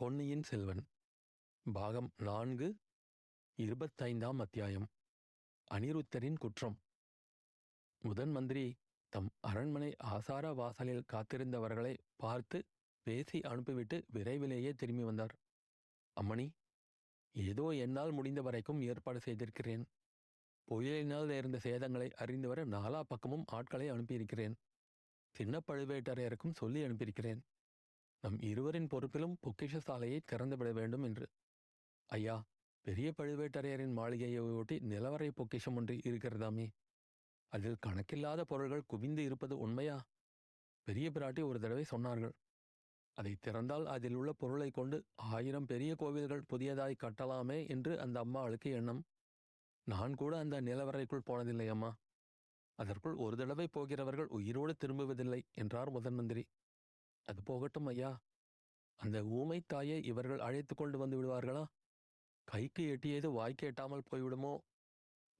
பொன்னியின் செல்வன் பாகம் நான்கு இருபத்தைந்தாம் அத்தியாயம் அனிருத்தரின் குற்றம். முதன் மந்திரி தம் அரண்மனை ஆசார வாசலில் காத்திருந்தவர்களை பார்த்து பேசி அனுப்பிவிட்டு விரைவிலேயே திரும்பி வந்தார். அம்மணி ஏதோ என்னால் முடிந்த வரைக்கும் ஏற்பாடு செய்திருக்கிறேன். புயலினால் நேர்ந்த சேதங்களை அறிந்து வர நாலா பக்கமும் ஆட்களை அனுப்பியிருக்கிறேன். சின்ன பழுவேட்டரையருக்கும் சொல்லி அனுப்பியிருக்கிறேன். நம் இருவரின் பொறுப்பிலும் பொக்கிஷ சாலையை திறந்துவிட வேண்டும் என்று. ஐயா பெரிய பழுவேட்டரையரின் மாளிகையை ஒட்டி நிலவரை பொக்கிஷம் ஒன்று இருக்கிறதாமே. அதில் கணக்கில்லாத பொருள்கள் குவிந்து இருப்பது உண்மையா? பெரிய பிராட்டி ஒரு தடவை சொன்னார்கள். அதை திறந்தால் அதில் உள்ள பொருளை கொண்டு ஆயிரம் பெரிய கோவில்கள் புதியதாய் கட்டலாமே என்று அந்த அம்மாளுக்கு எண்ணம். நான் கூட அந்த நிலவரைக்குள் போனதில்லை அம்மா. அதற்குள் ஒரு தடவை போகிறவர்கள் உயிரோடு திரும்புவதில்லை என்றார் முதன்மந்திரி. அது போகட்டும் ஐயா. அந்த ஊமை தாயை இவர்கள் அழைத்து கொண்டு வந்து விடுவார்களா? கைக்கு எட்டியது வாய்க்கு எட்டாமல் போய்விடுமோ?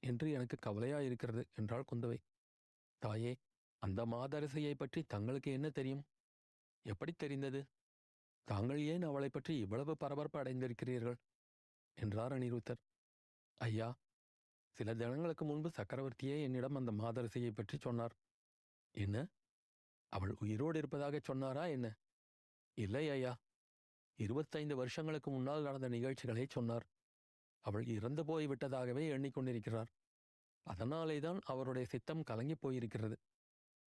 என்று எனக்கு கவலையாயிருக்கிறது என்றாள் குந்தவை. தாயே அந்த மாதரசையை பற்றி தங்களுக்கு என்ன தெரியும்? எப்படி தெரிந்தது? தாங்கள் ஏன் அவளை பற்றி இவ்வளவு பரபரப்பு அடைந்திருக்கிறீர்கள்? என்றார் அனிருத்தர். ஐயா சில தினங்களுக்கு முன்பு சக்கரவர்த்தியே என்னிடம் அந்த மாதரசியை பற்றி சொன்னார். என்ன? அவள் உயிரோடு இருப்பதாகச் சொன்னாரா என்ன? இல்லை ஐயா. இருபத்தைந்து வருஷங்களுக்கு முன்னால் நடந்த நிகழ்ச்சிகளை சொன்னார். அவள் இறந்து போய் விட்டதாகவே எண்ணிக்கொண்டிருக்கிறார். அதனாலேதான் அவருடைய சித்தம் கலங்கிப் போயிருக்கிறது.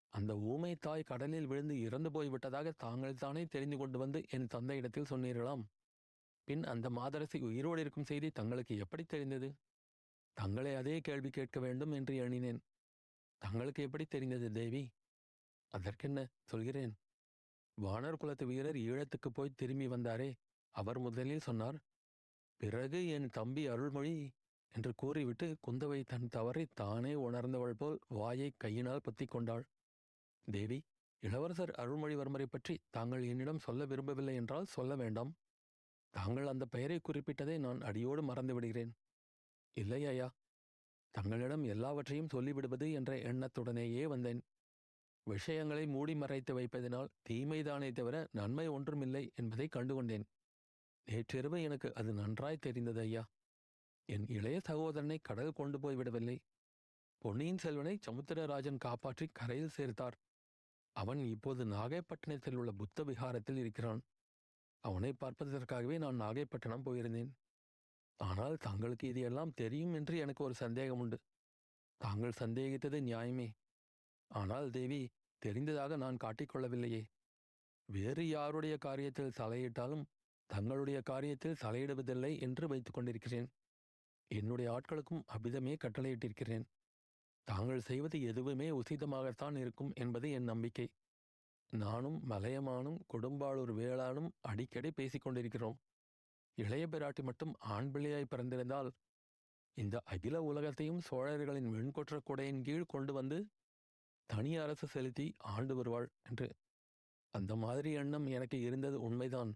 அந்த ஊமை தாய் கடலில் விழுந்து இறந்து போய்விட்டதாக தாங்கள் தானே தெரிந்து கொண்டு வந்து என் தந்தையிடத்தில் சொன்னீர்களாம். பின் அந்த மாதரசி உயிரோடு இருக்கும் செய்தி தங்களுக்கு எப்படி தெரிந்தது? தங்களை அதே கேள்வி கேட்க வேண்டும் என்று எண்ணினேன். தங்களுக்கு எப்படி தெரிந்தது தேவி? அதற்கென்ன சொல்கிறேன்? வானர் குலத்து வீரர் ஈழத்துக்கு போய் திரும்பி வந்தாரே. அவர் முதலில் சொன்னார் பிறகு என் தம்பி அருள்மொழி என்று கூறிவிட்டு குந்தவை தன் தவறை தானே உணர்ந்தவள் போல் வாயை கையினால் பொத்திக் கொண்டாள். தேவி இளவரசர் அருள்மொழிவர்மரை பற்றி தாங்கள் என்னிடம் சொல்ல விரும்பவில்லை என்றால் சொல்ல வேண்டாம். தாங்கள் அந்த பெயரை குறிப்பிட்டதை நான் அடியோடு மறந்து விடுகிறேன். இல்லை ஐயா தங்களிடம் எல்லாவற்றையும் சொல்லிவிடுவது என்ற எண்ணத்துடனேயே வந்தேன். விஷயங்களை மூடி மறைத்து வைப்பதினால் தீமைதானே தவிர நன்மை ஒன்றுமில்லை என்பதை கண்டுகொண்டேன். நேற்றிரவு எனக்கு அது நன்றாய் தெரிந்தது ஐயா. என் இளைய சகோதரனை கடல் கொண்டு போய்விடவில்லை பொன்னியின் செல்வனை சமுத்திரராஜன் காப்பாற்றி கரையில் சேர்த்தார். அவன் இப்போது நாகைப்பட்டினத்தில் உள்ள புத்த விகாரத்தில் இருக்கிறான். அவனை பார்ப்பதற்காகவே நான் நாகைப்பட்டினம் போயிருந்தேன். ஆனால் தங்களுக்கு இது எல்லாம் தெரியும் என்று எனக்கு ஒரு சந்தேகம் உண்டு தாங்கள் சந்தேகித்தது நியாயமே. ஆனால் தேவி தெரிந்ததாக நான் காட்டிக்கொள்ளவில்லையே. வேறு யாருடைய காரியத்தில் தலையிட்டாலும் தங்களுடைய காரியத்தில் தலையிடுவதில்லை என்று வைத்துக் கொண்டிருக்கிறேன். என்னுடைய ஆட்களுக்கும் அபிதமே கட்டளையிட்டிருக்கிறேன். தாங்கள் செய்வது எதுவுமே உசிதமாகத்தான் இருக்கும் என்பது என் நம்பிக்கை. நானும் மலையமானும் கொடும்பாளூர் வேளானும் அடிக்கடி பேசிக் கொண்டிருக்கிறோம். இளைய பிராட்டி மட்டும் ஆண் பிள்ளையாய் பிறந்திருந்தால் இந்த அகில உலகத்தையும் சோழர்களின் வெண்கொற்ற கொடையின் கீழ் கொண்டு வந்து தனி அரசு செலுத்தி ஆண்டு வருவாள் என்று. அந்த மாதிரி எண்ணம் எனக்கு இருந்தது உண்மைதான்.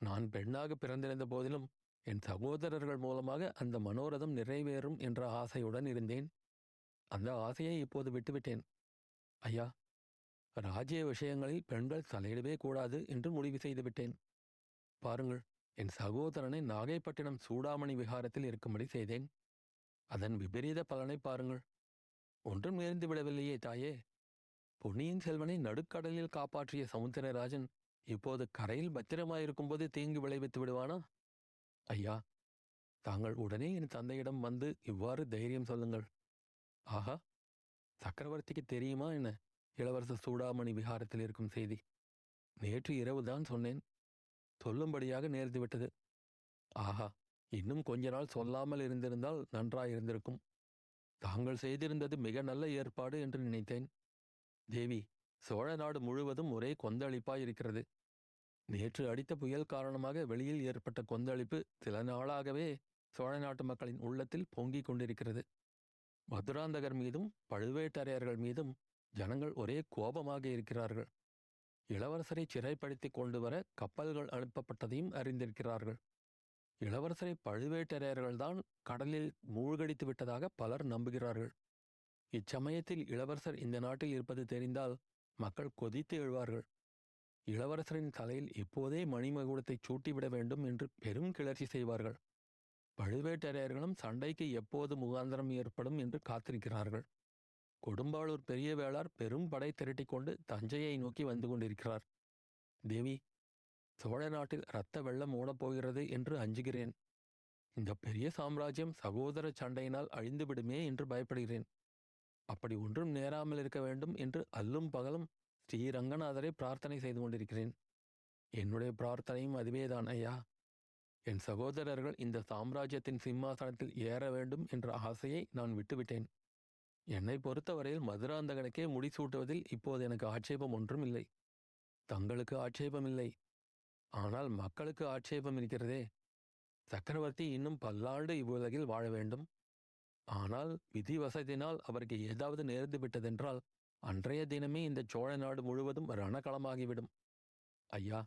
நான் பெண்ணாக பிறந்திருந்த போதிலும் என் சகோதரர்கள் மூலமாக அந்த மனோரதம் நிறைவேறும் என்ற ஆசையுடன் இருந்தேன். அந்த ஆசையை இப்போது விட்டுவிட்டேன். ஐயா ராஜ்ய விஷயங்களில் பெண்கள் தலையிடவே கூடாது என்று முடிவு செய்துவிட்டேன் பாருங்கள் என் சகோதரனை நாகைப்பட்டினம் சூடாமணி விகாரத்தில் இருக்கும்படி செய்தேன். அதன் விபரீத பலனை பாருங்கள். ஒன்றும் நேர்ந்து விடவில்லையே தாயே. பொன்னியின் செல்வனை நடுக்கடலில் காப்பாற்றிய சமுத்திரராஜன் இப்போது கரையில் பத்திரமாயிருக்கும்போது தீங்கு விளைவித்து விடுவானா? ஐயா தாங்கள் உடனே என் தந்தையிடம் வந்து இவ்வாறு தைரியம் சொல்லுங்கள். ஆஹா சக்கரவர்த்திக்கு தெரியுமா என்ன? இளவரசர் சூடாமணி விகாரத்தில் இருக்கும் செய்தி. நேற்று இரவுதான் சொன்னேன். சொல்லும்படியாக நேர்ந்துவிட்டது ஆஹா இன்னும் கொஞ்ச நாள் சொல்லாமல் இருந்திருந்தால் நன்றாயிருந்திருக்கும். தாங்கள் செய்திருந்தது மிக நல்ல ஏற்பாடு என்று நினைத்தேன். தேவி சோழ நாடு முழுவதும் ஒரே கொந்தளிப்பாயிருக்கிறது நேற்று அடித்த புயல் காரணமாக வெளியில் ஏற்பட்ட கொந்தளிப்பு சில நாளாகவே சோழ நாட்டு மக்களின் உள்ளத்தில் பொங்கிக் கொண்டிருக்கிறது. மதுராந்தகர் மீதும் பழுவேட்டரையர்கள் மீதும் ஜனங்கள் ஒரே கோபமாக இருக்கிறார்கள். இளவரசரை சிறைப்படுத்திக் கொண்டு வர கப்பல்கள் அனுப்பப்பட்டதையும் அறிந்திருக்கிறார்கள். இளவரசரை பழுவேட்டரையர்கள்தான் கடலில் மூழ்கடித்து விட்டதாக பலர் நம்புகிறார்கள். இச்சமயத்தில் இளவரசர் இந்த நாட்டில் இருப்பது தெரிந்தால் மக்கள் கொதித்து எழுவார்கள். இளவரசரின் தலையில் இப்போதே மணிமகுடத்தை சூட்டிவிட வேண்டும் என்று பெரும் கிளர்ச்சி செய்வார்கள். பழுவேட்டரையர்களும் சண்டைக்கு எப்போது முகாந்திரம் ஏற்படும் என்று காத்திருக்கிறார்கள். கொடும்பாளூர் பெரிய வேளார் பெரும் படை திரட்டிக் கொண்டு தஞ்சையை நோக்கி வந்து கொண்டிருக்கிறார். தேவி சோழ நாட்டில் இரத்த வெள்ளம் ஓடப்போகிறது என்று அஞ்சுகிறேன். இந்த பெரிய சாம்ராஜ்யம் சகோதர சண்டையினால் அழிந்துவிடுமே என்று பயப்படுகிறேன். அப்படி ஒன்றும் நேராமல் இருக்க வேண்டும் என்று அல்லும் பகலும் ஸ்ரீரங்கநாதரை பிரார்த்தனை செய்து கொண்டிருக்கிறேன். என்னுடைய பிரார்த்தனையும் அதுவேதான் ஐயா. என் சகோதரர்கள் இந்த சாம்ராஜ்யத்தின் சிம்மாசனத்தில் ஏற வேண்டும் என்ற ஆசையை நான் விட்டுவிட்டேன். என்னை பொறுத்தவரையில் மதுராந்தகனுக்கே முடிசூட்டுவதில் இப்போது எனக்கு ஆட்சேபம் ஒன்றும் இல்லை தங்களுக்கு ஆட்சேபம் இல்லை ஆனால் மக்களுக்கு ஆட்சேபம் இருக்கிறதே. சக்கரவர்த்தி இன்னும் பல்லாண்டு இவ்வுலகில் வாழ வேண்டும். ஆனால் விதி வசதினால் அவருக்கு ஏதாவது நேர்ந்து விட்டதென்றால் அன்றைய தினமே இந்த சோழ நாடு முழுவதும் ரணகளமாகிவிடும். ஐயா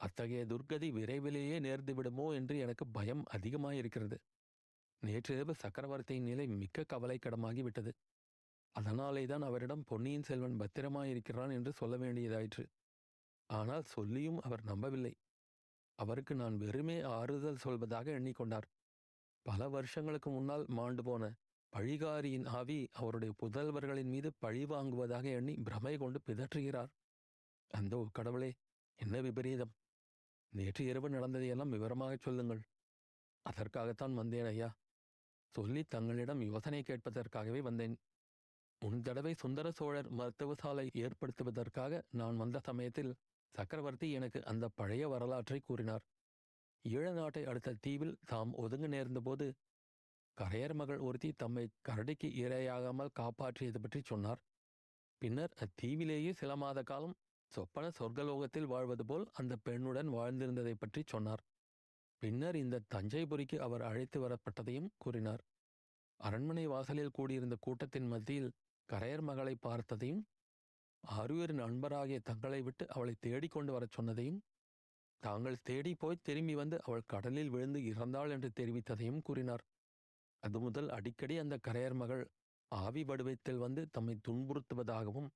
அத்தகைய துர்கதி விரைவிலேயே நேர்ந்து விடுமோ என்று எனக்கு பயம் அதிகமாயிருக்கிறது. நேற்றிரவு சக்கரவர்த்தியின் நிலை மிக்க கவலைக்கிடமாகிவிட்டது. அதனாலே தான் அவரிடம் பொன்னியின் செல்வன் பத்திரமாயிருக்கிறான் என்று சொல்ல வேண்டியதாயிற்று. ஆனால் சொல்லியும் அவர் நம்பவில்லை. அவருக்கு நான் வெறுமே ஆறுதல் சொல்வதாக எண்ணிக்கொண்டார். பல வருஷங்களுக்கு முன்னால் மாண்டு போன பழிகாரியின் ஆவி அவருடைய புதல்வர்களின் மீது பழி வாங்குவதாக எண்ணி பிரமை கொண்டு பிதற்றுகிறார். அந்தோ கடவுளே என்ன விபரீதம். நேற்று இரவு நடந்ததையெல்லாம் விவரமாகச் சொல்லுங்கள். அதற்காகத்தான் வந்தேன் ஐயா. சொல்லி தங்களிடம் யோசனை கேட்பதற்காகவே வந்தேன். முன் தடவை சுந்தர சோழர் மருத்துவசாலை ஏற்படுத்துவதற்காக நான் வந்த சமயத்தில் சக்கரவர்த்தி எனக்கு அந்த பழைய வரலாற்றை கூறினார். ஈழ நாட்டை அடுத்த தீவில் தாம் ஒதுங்க நேர்ந்தபோது கரையர் மகள் ஒருத்தி தம்மை கரடிக்கு இரையாகாமல் காப்பாற்றியது பற்றி சொன்னார். பின்னர் அத்தீவிலேயே சில மாத காலம் சொப்பன சொர்க்கலோகத்தில் வாழ்வது போல் அந்த பெண்ணுடன் வாழ்ந்திருந்ததை பற்றி சொன்னார். பின்னர் இந்த தஞ்சைபுரிக்கு அவர் அழைத்து வரப்பட்டதையும் கூறினார். அரண்மனை வாசலில் கூடியிருந்த கூட்டத்தின் மத்தியில் கரையர் மகளை பார்த்ததையும் ஆறுவேறு நண்பராகிய தங்களை விட்டு அவளை தேடிக்கொண்டு வரச் சொன்னதையும் தாங்கள் தேடி போய் திரும்பி வந்து அவள் கடலில் விழுந்து இறந்தாள் என்று தெரிவித்ததையும் கூறினார். அது முதல் அடிக்கடி அந்த கரையர் மகள் ஆவி வடிவத்தில் வந்து தம்மை துன்புறுத்துவதாகவும்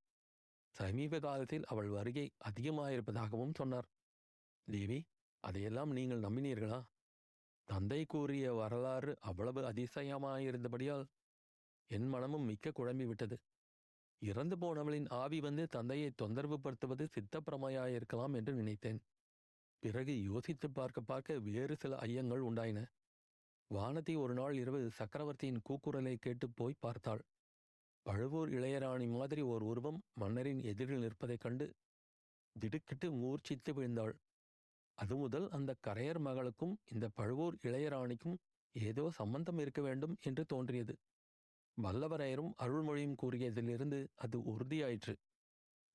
சமீப காலத்தில் அவள் வருகை அதிகமாயிருப்பதாகவும் சொன்னார். தேவி அதையெல்லாம் நீங்கள் நம்பினீர்களா? தந்தை கூறிய வரலாறு அவ்வளவு அதிசயமாயிருந்தபடியால் என் மனமும் மிக்க குழம்பி விட்டது இறந்து போனவளின் ஆவி வந்து தந்தையை தொந்தரவுபடுத்துவது சித்தப்பிரமையாயிருக்கலாம் என்று நினைத்தேன். பிறகு யோசித்து பார்க்க பார்க்க வேறு சில ஐயங்கள் உண்டாயின. வானதி ஒரு நாள் இரவு சக்கரவர்த்தியின் கூக்குரலை கேட்டு போய் பார்த்தாள். பழுவூர் இளையராணி மாதிரி ஓர் உருவம் மன்னரின் எதிரில் நிற்பதைக் கண்டு திடுக்கிட்டு மூர்ச்சித்து விழுந்தாள். அது முதல் அந்த கரையர் மகளுக்கும் இந்த பழுவூர் இளையராணிக்கும் ஏதோ சம்பந்தம் இருக்க வேண்டும் என்று தோன்றியது. வல்லவரையரும் அருள்மொழியும் கூறியதிலிருந்து அது உறுதியாயிற்று.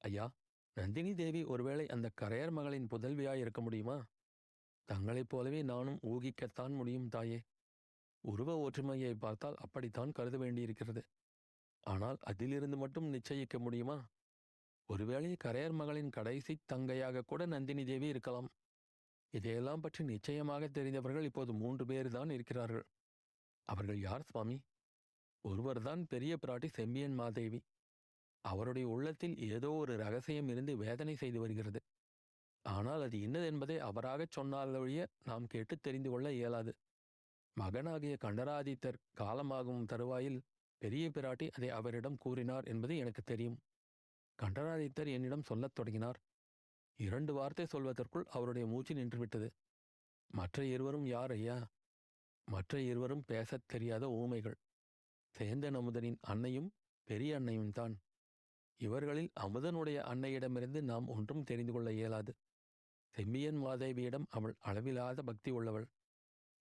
ஐயா நந்தினி தேவி ஒருவேளை அந்த கரையர் மகளின் புதல்வியாய் இருக்க முடியுமா? தங்களைப் போலவே நானும் ஊகிக்கத்தான் முடியும் தாயே. உருவ ஒற்றுமையை பார்த்தால் அப்படித்தான் கருத வேண்டியிருக்கிறது. ஆனால் அதிலிருந்து மட்டும் நிச்சயிக்க முடியுமா? ஒருவேளை கரையர் மகளின் கடைசி தங்கையாக கூட நந்தினி தேவி இருக்கலாம். இதையெல்லாம் பற்றி நிச்சயமாக தெரிந்தவர்கள் இப்போது மூன்று பேர் தான் இருக்கிறார்கள். அவர்கள் யார் சுவாமி? ஒருவர்தான் பெரிய பிராட்டி செம்பியன் மாதேவி. அவருடைய உள்ளத்தில் ஏதோ ஒரு ரகசியம் இருந்து வேதனை செய்து வருகிறது. ஆனால் அது இன்னதென்பதை அவராகச் சொன்னாலொழிய நாம் கேட்டு தெரிந்து கொள்ள இயலாது. மகனாகிய கண்டராதித்தர் காலமாகும் தருவாயில் பெரிய பிராட்டி அதை அவரிடம் கூறினார் என்பது எனக்கு தெரியும். கண்டராதித்தர் என்னிடம் சொல்லத் தொடங்கினார். இரண்டு வார்த்தை சொல்வதற்குள் அவருடைய மூச்சு நின்றுவிட்டது. மற்ற இருவரும் யார் ஐயா? மற்ற இருவரும் பேசத் தெரியாத ஊமைகள். சேந்தன் அமுதனின் அன்னையும் பெரிய அன்னையும் தான். இவர்களில் அமுதனுடைய அன்னையிடமிருந்து நாம் ஒன்றும் தெரிந்து கொள்ள இயலாது. செம்பியன் மாதேவியிடம் அவள் அளவிலாத பக்தி உள்ளவள்.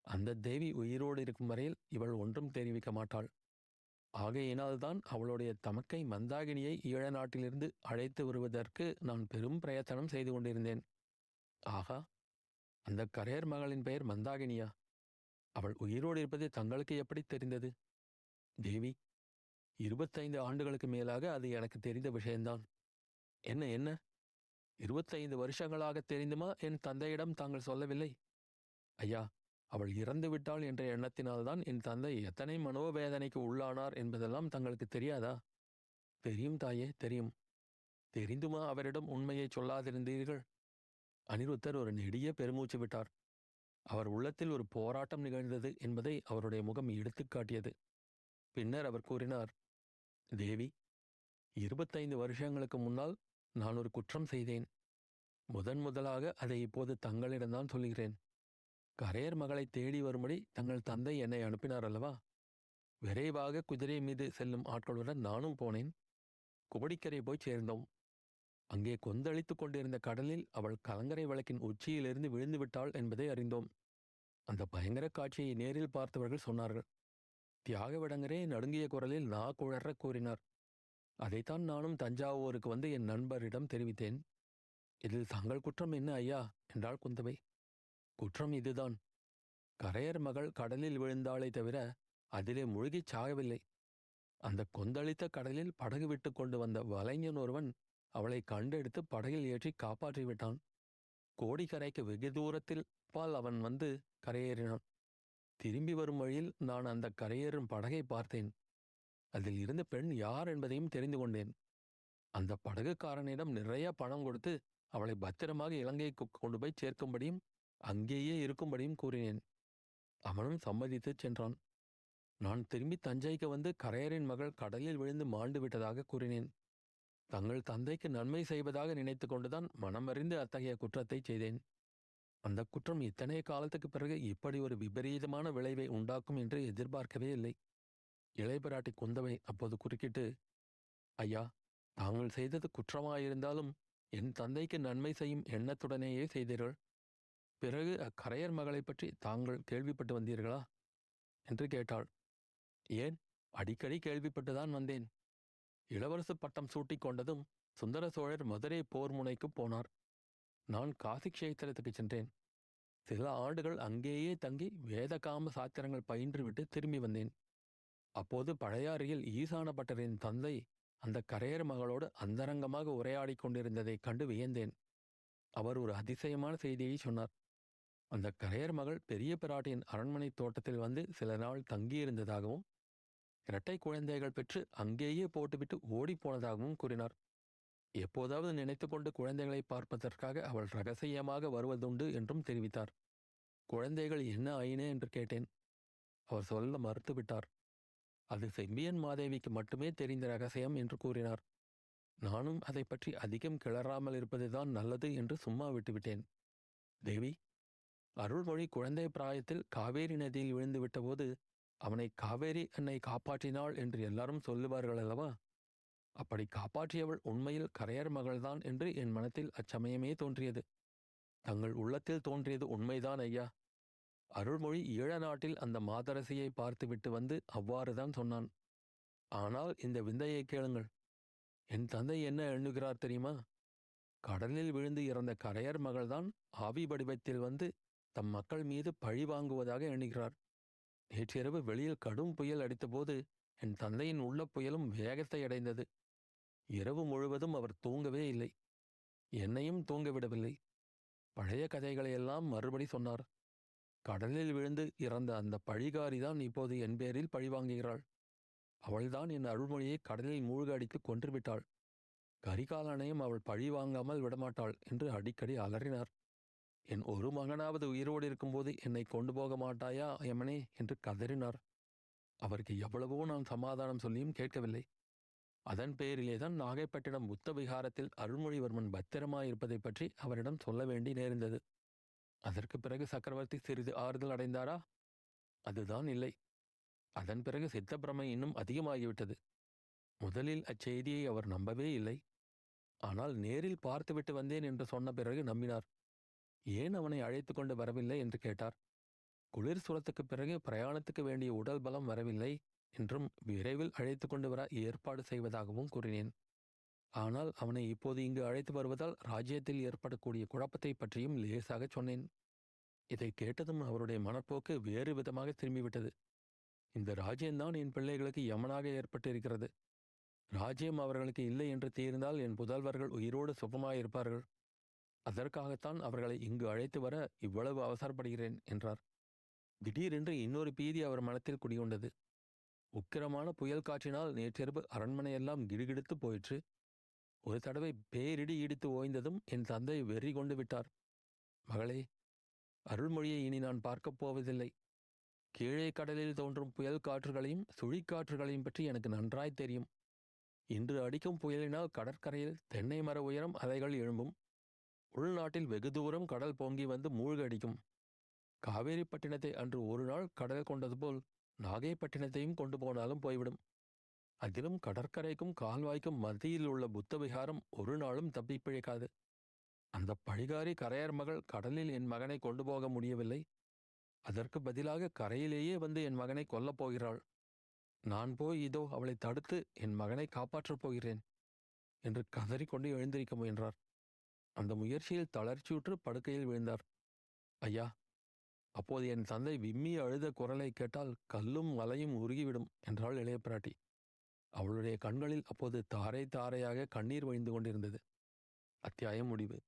அந்த தேவி உயிரோடு இருக்கும் வரையில் இவள் ஒன்றும் தெரிவிக்க மாட்டாள். ஆகையினால்தான் அவளுடைய தமக்கை மந்தாகினியை ஈழ நாட்டிலிருந்து அழைத்து வருவதற்கு நான் பெரும் பிரயத்தனம் செய்து கொண்டிருந்தேன். ஆகா அந்த கரையர் மகளின் பெயர் மந்தாகினியா? அவள் உயிரோடு இருப்பது தங்களுக்கு எப்படி தெரிந்தது? தேவி இருபத்தைந்து ஆண்டுகளுக்கு மேலாக அது எனக்கு தெரிந்த விஷயம்தான் என்ன என்ன? இருபத்தைந்து வருஷங்களாக தெரிந்துமா? என் தந்தையிடம் தாங்கள் சொல்லவில்லை. ஐயா அவள் இறந்து விட்டாள் என்ற எண்ணத்தினால்தான் என் தந்தை எத்தனை மனோவேதனைக்கு உள்ளானார் என்பதெல்லாம் தங்களுக்கு தெரியாதா? தெரியும் தாயே தெரியும். தெரிந்துமா அவரிடம் உண்மையை சொல்லாதிருந்தீர்கள்? அனிருத்தர் ஒரு நெடிய பெருமூச்சு விட்டார். அவர் உள்ளத்தில் ஒரு போராட்டம் நிகழ்ந்தது என்பதை அவருடைய முகம் எடுத்துக் காட்டியது. பின்னர் அவர் கூறினார் தேவி இருபத்தைந்து வருஷங்களுக்கு முன்னால் நான் ஒரு குற்றம் செய்தேன். முதன் முதலாக அதை இப்போது தங்களிடம்தான் சொல்கிறேன் கரையர் மகளை தேடி வரும்படி தங்கள் தந்தை என்னை அனுப்பினார் அல்லவா? விரைவாக குதிரை மீது செல்லும் ஆட்களுடன் நானும் போனேன். குபடிக்கரை போய் சேர்ந்தோம். அங்கே கொந்தளித்துக் கொண்டிருந்த கடலில் அவள் கலங்கரை விளக்கின் உச்சியிலிருந்து விழுந்து விட்டாள் என்பதை அறிந்தோம். அந்த பயங்கர காட்சியை நேரில் பார்த்தவர்கள் சொன்னார்கள். தியாகவிடங்கரே நடுங்கிய குரலில் நா குழற கூறினார். அதைத்தான் நானும் தஞ்சாவூருக்கு வந்து என் நண்பரிடம் தெரிவித்தேன். இதில் தங்கள் குற்றம் என்ன ஐயா? என்றாள் குந்தவை. குற்றம் இதுதான். கரையர் மகள் கடலில் விழுந்தாளே தவிர அதிலே முழுகிச் சாகவில்லை. அந்த கொந்தளித்த கடலில் படகு விட்டு கொண்டு வந்த வலைஞன் ஒருவன் அவளை கண்டெடுத்து படகில் ஏற்றி காப்பாற்றிவிட்டான். கோடிக்கரைக்கு வெகு தூரத்தில் பால் அவன் வந்து கரையேறினான். திரும்பி வரும் வழியில் நான் அந்த கரையேறும் படகை பார்த்தேன். அதில் இருந்த பெண் யார் என்பதையும் தெரிந்து கொண்டேன். அந்த படகுக்காரனிடம் நிறைய பணம் கொடுத்து அவளை பத்திரமாக இலங்கைக்கு கொண்டு போய் சேர்க்கும்படியும் அங்கேயே இருக்கும்படியும் கூறினேன். அவனும் சம்மதித்துச் சென்றான். நான் திரும்பி தஞ்சைக்கு வந்து கரையரின் மகள் கடலில் விழுந்து மாண்டு விட்டதாக கூறினேன். தங்கள் தந்தைக்கு நன்மை செய்வதாக நினைத்து கொண்டுதான் மனமறிந்து அத்தகைய குற்றத்தை செய்தேன். அந்த குற்றம் இத்தனை காலத்துக்கு பிறகு இப்படி ஒரு விபரீதமான விளைவை உண்டாக்கும் என்று எதிர்பார்க்கவே இல்லை. இளையபிராட்டி குந்தவை அப்போது குறுக்கிட்டு ஐயா தாங்கள் செய்தது குற்றமாயிருந்தாலும் என் தந்தைக்கு நன்மை செய்யும் எண்ணத்துடனேயே செய்தீர்கள். பிறகு அக்கரையர் மகளைப் பற்றி தாங்கள் கேள்விப்பட்டு வந்தீர்களா? என்று கேட்டாள். ஏன்? அடிக்கடி கேள்விப்பட்டுதான் வந்தேன். இளவரசு பட்டம் சூட்டிக் கொண்டதும் சுந்தர சோழர் மதுரை போர் முனைக்கு போனார். நான் காசி கஷேத்திரத்துக்கு சென்றேன். சில ஆண்டுகள் அங்கேயே தங்கி வேதகாம சாத்திரங்கள் பயின்றுவிட்டு திரும்பி வந்தேன். அப்போது பழையாறையில் ஈசான பட்டரின் தந்தை அந்த கரையர் மகளோடு அந்தரங்கமாக உரையாடிக் கொண்டிருந்ததைக் கண்டு வியந்தேன். அவர் ஒரு அதிசயமான செய்தியை சொன்னார். அந்த கரையர் மகள் பெரிய பிராட்டியின் அரண்மனை தோட்டத்தில் வந்து சில நாள் தங்கியிருந்ததாகவும் இரட்டை குழந்தைகள் பெற்று அங்கேயே போட்டுவிட்டு ஓடிப்போனதாகவும் கூறினார். எப்போதாவது நினைத்துக்கொண்டு குழந்தைகளை பார்ப்பதற்காக அவள் ரகசியமாக வருவதுண்டு என்றும் தெரிவித்தார். குழந்தைகள் என்ன ஆயினே என்று கேட்டேன். அவர் சொல்ல மறுத்துவிட்டார். அது செம்பியன் மாதேவிக்கு மட்டுமே தெரிந்த ரகசியம் என்று கூறினார். நானும் அதை பற்றி அதிகம் கிளறாமல் இருப்பதுதான் நல்லது என்று சும்மா விட்டுவிட்டேன். தேவி அருள்மொழி குழந்தை பிராயத்தில் காவேரி நதியில் விழுந்து விட்டபோது அவனை காவேரி என்னை காப்பாற்றினாள் என்று எல்லாரும் சொல்லுவார்கள் அல்லவா அப்படி காப்பாற்றியவள் உண்மையில் கரையர் மகள்தான் என்று என் மனத்தில் அச்சமயமே தோன்றியது. தங்கள் உள்ளத்தில் தோன்றியது உண்மைதான் ஐயா. அருள்மொழி ஈழ நாட்டில் அந்த மாதரசியை பார்த்துவிட்டு வந்து அவ்வாறுதான் சொன்னான். ஆனால் இந்த விந்தையை கேளுங்கள். என் தந்தை என்ன எண்ணுகிறார் தெரியுமா? கடலில் விழுந்து இறந்த கரையர் மகள்தான் ஆவி வடிவத்தில் வந்து தம் மக்கள் மீது பழி வாங்குவதாக எண்ணுகிறார். நேற்றிரவு வெளியில் கடும் புயல் அடித்தபோது என் தந்தையின் உள்ள புயலும் வேகத்தை அடைந்தது. இரவு முழுவதும் அவர் தூங்கவே இல்லை. என்னையும் தூங்க விடவில்லை. பழைய கதைகளையெல்லாம் மறுபடி சொன்னார். கடலில் விழுந்து இறந்த அந்த பழிகாரிதான் இப்போது என் பேரில் பழிவாங்குகிறாள் அவள்தான் என் அருள்மொழியை கடலில் மூழ்க அடித்து கொன்றுவிட்டாள். கரிகாலனையும் அவள் பழி வாங்காமல் விடமாட்டாள் என்று அடிக்கடி அலறினார். என் ஒரு மகனாவது உயிரோடு இருக்கும்போது என்னை கொண்டு போக மாட்டாயா யமனே? என்று கதறினார். அவருக்கு எவ்வளவோ நான் சமாதானம் சொல்லியும் கேட்கவில்லை. அதன் பேரிலேதான் நாகைப்பட்டினம் புத்தவிகாரத்தில் அருள்மொழிவர்மன் பத்திரமாயிருப்பதைப் பற்றி அவரிடம் சொல்ல வேண்டி நேர்ந்தது. அதற்கு பிறகு சக்கரவர்த்தி சிறிது ஆறுதல் அடைந்தாரா? அதுதான் இல்லை. அதன் பிறகு சித்தப்பிரமை இன்னும் அதிகமாகிவிட்டது. முதலில் அச்செய்தியை அவர் நம்பவே இல்லை. ஆனால் நேரில் பார்த்துவிட்டு வந்தேன் என்று சொன்ன பிறகு நம்பினார். ஏன் அவனை அழைத்து கொண்டு வரவில்லை? என்று கேட்டார். குளிர் சுரத்துக்குப் பிறகு பிரயாணத்துக்கு வேண்டிய உடல் பலம் வரவில்லை. என்றும் விரைவில் அழைத்து கொண்டு வர ஏற்பாடு செய்வதாகவும் கூறினேன். ஆனால் அவனை இப்போது இங்கு அழைத்து வருவதால் ராஜ்யத்தில் ஏற்படக்கூடிய குழப்பத்தை பற்றியும் லேசாகச் சொன்னேன். இதை கேட்டதும் அவருடைய மனப்போக்கு வேறு விதமாக திரும்பிவிட்டது. இந்த ராஜ்யம்தான் என் பிள்ளைகளுக்கு யமனாக ஏற்பட்டிருக்கிறது. ராஜ்யம் அவர்களுக்கு இல்லை என்று தீர்ந்தால் என் புதல்வர்கள் உயிரோடு சுகமாயிருப்பார்கள். அதற்காகத்தான் அவர்களை இங்கு அழைத்து வர இவ்வளவு அவசரப்படுகிறேன் என்றார். திடீரென்று இன்னொரு பீதி அவர் மனத்தில் குடிகொண்டது. உக்கிரமான புயல் காற்றினால் நேற்றிரவு அரண்மனையெல்லாம் கிடுகிடுத்து போயிற்று. ஒரு தடவை பேரிடி இடித்து ஓய்ந்ததும் என் தந்தை வெறி கொண்டு விட்டார். மகளே அருள்மொழியை இனி நான் பார்க்கப் போவதில்லை. கீழே கடலில் தோன்றும் புயல் காற்றுகளையும் சுழிக்காற்றுகளையும் பற்றி எனக்கு நன்றாய் தெரியும். இன்று அடிக்கும் புயலினால் கடற்கரையில் தென்னை மர உயரம் அலைகள் எழும்பும். உள்நாட்டில் வெகு தூரம் கடல் பொங்கி வந்து மூழ்கடிக்கும். காவேரிப்பட்டினத்தை அன்று ஒரு நாள் கடல் கொண்டது போல் நாகைப்பட்டினத்தையும் கொண்டு போனாலும் போய்விடும். அதிலும் கடற்கரைக்கும் கால்வாய்க்கும் மத்தியில் உள்ள புத்த விகாரம் ஒரு நாளும் தப்பிப் பிழைக்காது அந்த பழிகாரி கரையர் மகள் கடலில் என் மகனை கொண்டு போக முடியவில்லை. அதற்கு பதிலாக கரையிலேயே வந்து என் மகனை கொல்லப் போகிறாள். நான் போய் இதோ அவளை தடுத்து என் மகனை காப்பாற்றப் போகிறேன் என்று கதறிக்கொண்டு எழுந்திருக்க முயன்றார். அந்த முயற்சியில் தளர்ச்சியுற்று படுக்கையில் விழுந்தார். ஐயா அப்போது என் தந்தை விம்மி அழுத குரலை கேட்டால் கல்லும் மலையும் உருகிவிடும் என்றாள் இளைய பிராட்டி. அவளுடைய கண்களில் அப்போது தாரை தாரையாக கண்ணீர் வழிந்து கொண்டிருந்தது. அத்தியாயம் முடிவு.